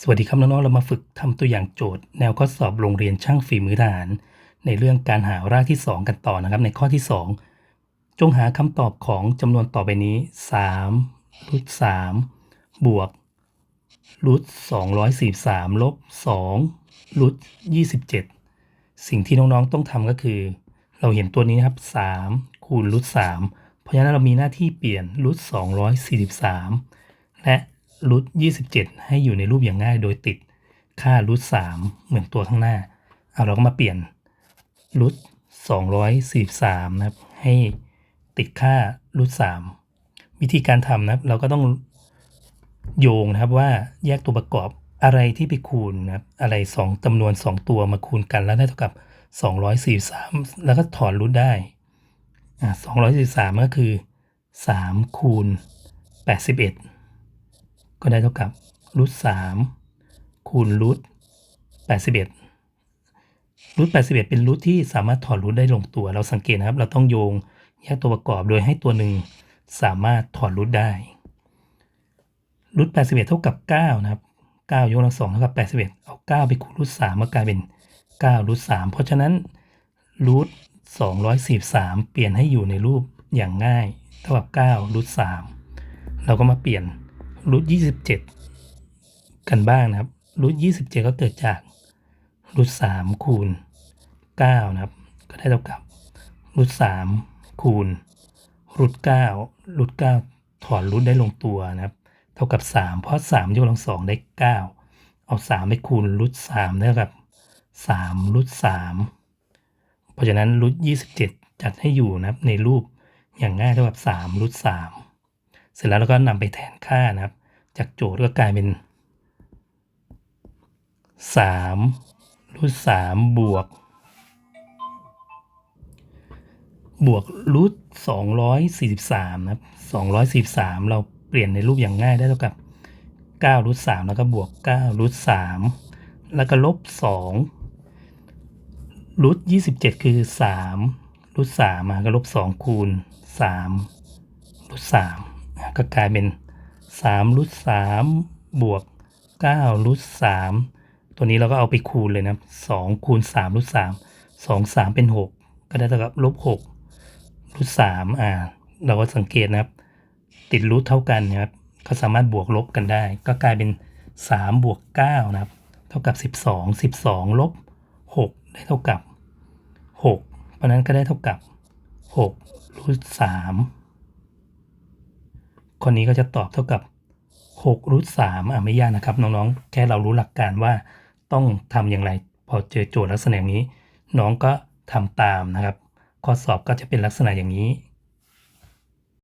สวัสดีครับน้องๆ เรามาฝึกทำตัวอย่างโจทย์ แนวข้อสอบโรงเรียนช่างฝีมือทหาร ในเรื่องการหารากที่ 2 กันต่อนะครับ ในข้อที่ 2 จงหาคำตอบของจำนวนต่อไปนี้3รูท3บวกรูท243ลบ2รูท27สิ่งที่น้องๆต้องทำก็คือ เราเห็นตัวนี้นะครับ3คูณรูท3เพราะฉะนั้นเรามีหน้าที่เปลี่ยนรูท243และ รูท27ให้อยู่ในรูปอย่างง่าย โดยติดค่ารูท3เหมือนตัวข้างหน้าเอาเราก็มาเปลี่ยนรูท243นะครับให้ติดค่ารูท3วิธีการทำนะครับ เราก็ต้องโยงนะครับว่าแยกตัวประกอบอะไรที่ไปคูณนะครับอะไร 2จำนวน 2 ตัวมาคูณกันแล้วได้เท่ากับ 243 แล้วก็ถอนรูทได้อ่า243 ก็คือ 3 คูณ 81 ก็ได้เท่ากับรูท3คูณรูท81รูท81เป็นรูทที่สามารถถอดรูทได้ลงตัว เราสังเกตนะครับ เราต้องโยงแยกตัวประกอบโดยให้ตัวหนึ่งสามารถถอดรูทได้รูท81เท่ากับ9นะครับ9ยกกำลังสองเท่ากับ81เอา9ไปคูณรูท3ก็กลายเป็น9รูท3เพราะฉะนั้นรูท243เปลี่ยนให้อยู่ในรูปอย่างง่าย เท่ากับ9รูท3เราก็มาเปลี่ยน รูท27กันบ้างนะครับรูท27ก็เกิดจากรูท3คูณ9นะครับ ก็ได้เท่ากับรูท3คูณรูท9รูท9ถอนรูทได้ลงตัวนะครับ เท่ากับ3เพราะ3ยกกำลังสองได้9เอา3ไปคูณรูท3เท่ากับ3รูท3เพราะฉะนั้นรูท27จัดให้อยู่นะครับในรูปอย่างง่ายเท่ากับ3รูท3เสร็จแล้วเราก็นำไปแทนค่านะครับ จากโจทย์ก็กลายเป็น3รูท3บวก บวกรูท243นะครับ243เราเปลี่ยนในรูปอย่างง่ายได้เท่ากับ9รูท3แล้วก็บวก9รูท3แล้วก็ลบ2รูท27คือ3รูท3มาก็ลบ2คูณ3รูท3ก็กลายเป็น 3รูท3บวก9รูท3ตัวนี้เราก็เอาไปคูณเลยนะ2คูณ3รูท3 2 3เป็น 6 ก็ได้เท่ากับลบ6รูท3อ่า เราก็สังเกตนะครับ ติดรูทเท่ากันนะครับก็สามารถบวกลบกันได้ ก็กลายเป็น 3 บวก 9 นะครับ เท่ากับ 12 12 ลบ 6 ได้เท่ากับ 6 เพราะนั้นก็ได้เท่ากับ6รูท3 คนนี้ก็จะตอบเท่ากับ6รูท3อะไม่ยากนะครับ น้องๆ แค่เรารู้หลักการว่าต้องทำอย่างไร พอเจอโจทย์ลักษณะนี้ น้องก็ทำตามนะครับ ข้อสอบก็จะเป็นลักษณะอย่างนี้